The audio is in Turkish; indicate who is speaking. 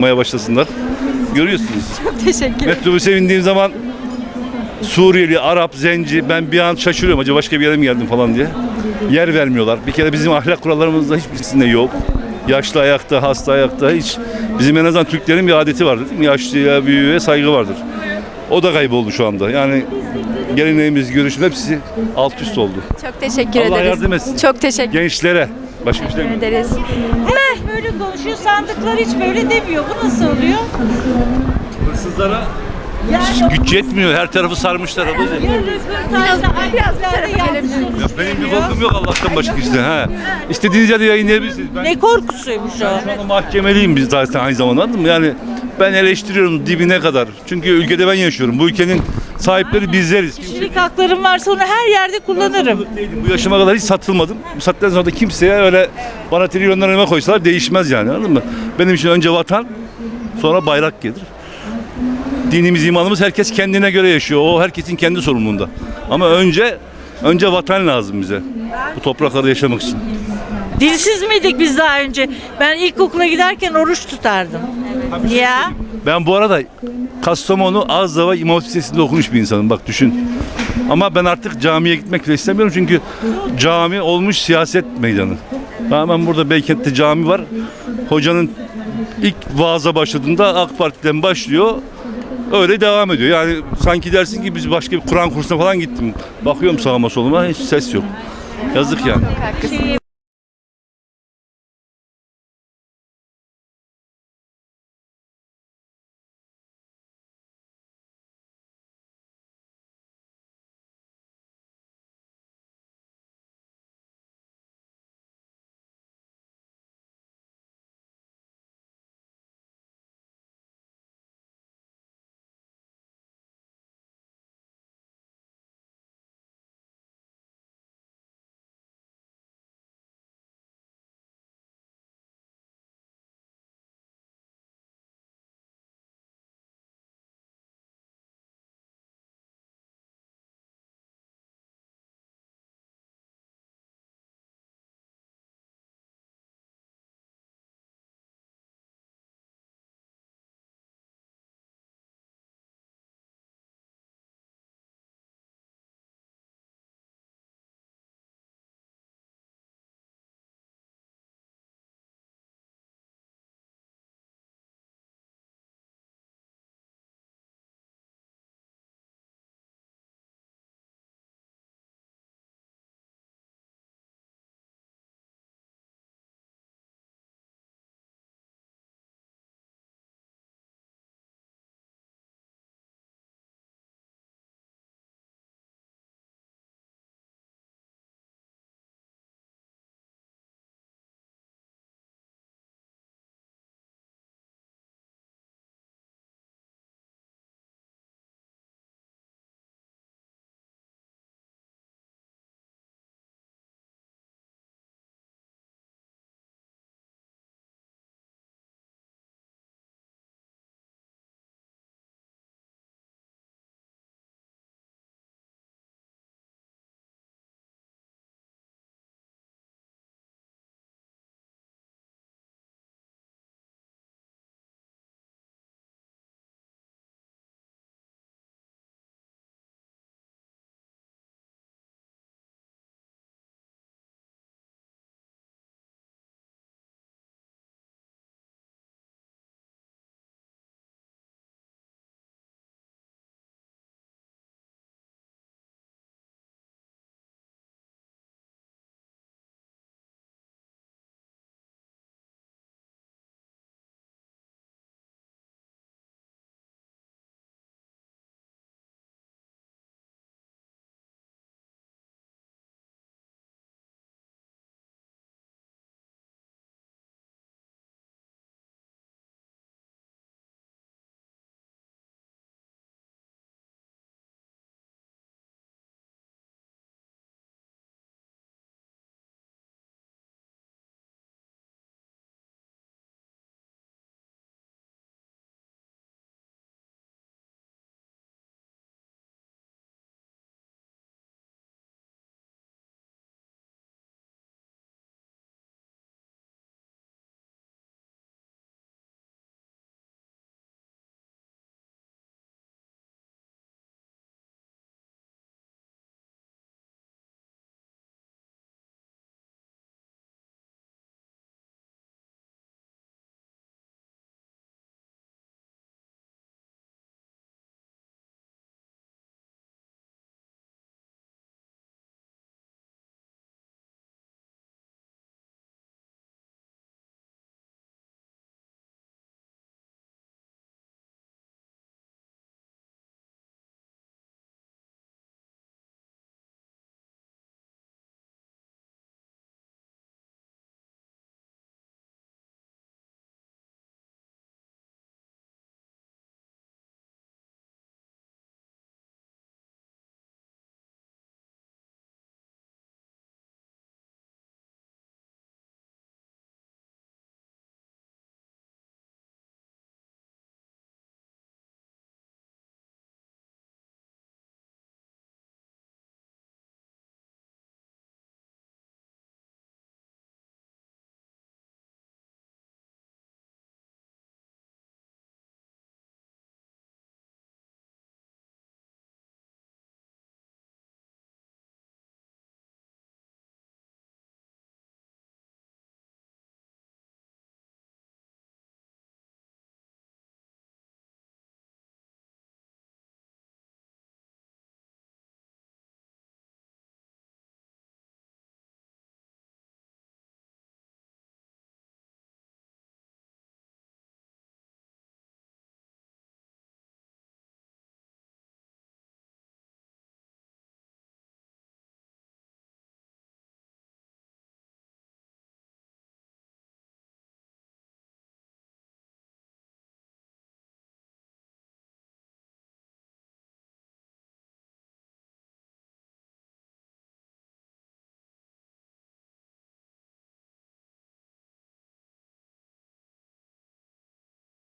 Speaker 1: yapmaya başlasınlar. Görüyorsunuz.
Speaker 2: Teşekkür ederim.
Speaker 1: Metrobüse bindiğim zaman Suriyeli, Arap, Zenci ben bir an şaşırıyorum acaba başka bir yere mi geldim falan diye. Yer vermiyorlar. Bir kere bizim ahlak kurallarımızda hiçbirisinde yok. Yaşlı ayakta, hasta ayakta hiç. Bizim en azından Türklerin bir adeti vardır değil mi? Yaşlıya, büyüğe saygı vardır. O da kayboldu şu anda. Yani geleneğimiz, görüşüm hepsi alt üst oldu.
Speaker 2: Çok teşekkür
Speaker 1: Allah
Speaker 2: ederiz.
Speaker 1: yardım etsin.
Speaker 2: Çok teşekkür
Speaker 1: Gençlere. Başka bir şey
Speaker 2: ederiz.
Speaker 3: Böyle konuşuyor, sandıklar hiç böyle demiyor. Bu nasıl oluyor?
Speaker 1: Hırsızlara
Speaker 3: Yani
Speaker 1: güç yetmiyor. Her tarafı sarmışlar ablacığım.
Speaker 3: bir röportajda adreslerde yanlış
Speaker 1: Ya benim bir korkum yok Allah'tan başka işte. Ha. İstediğiniz yerde yayınlayabilirsiniz. Ben
Speaker 3: Ne korkusuymuş o?
Speaker 1: şu anda mahkemeliyim biz zaten aynı zamanda anladın mı? Yani ben eleştiriyorum dibine kadar. Çünkü ülkede ben yaşıyorum. Bu ülkenin sahipleri bizleriz.
Speaker 3: Kişilik haklarım varsa onu her yerde kullanırım.
Speaker 1: değilim. Bu yaşıma kadar hiç satılmadım. Bu saatten sonra da kimseye öyle bana trilyonlar önüme koysalar değişmez yani anladın mı? Benim için önce vatan sonra bayrak gelir. Dinimiz, imanımız herkes kendine göre yaşıyor. O herkesin kendi sorumluluğunda. Ama önce önce vatan lazım bize. Bu topraklarda yaşamak için.
Speaker 3: Dilsiz miydik biz daha önce? Ben ilkokula giderken oruç tutardım. Ya.
Speaker 1: Ben bu arada Kastamonu Azdava İmam Hatip Lisesi'nde okumuş bir insanım bak düşün. Ama ben artık camiye gitmek bile istemiyorum çünkü cami olmuş siyaset meydanı. Hemen burada Beykent'te cami var. Hocanın ilk vaaza başladığında AK Parti'den başlıyor. Öyle devam ediyor. Yani sanki dersin ki biz başka bir Kur'an kursuna falan gittim. Bakıyorum sağıma soluma hiç ses yok. Yazık yani.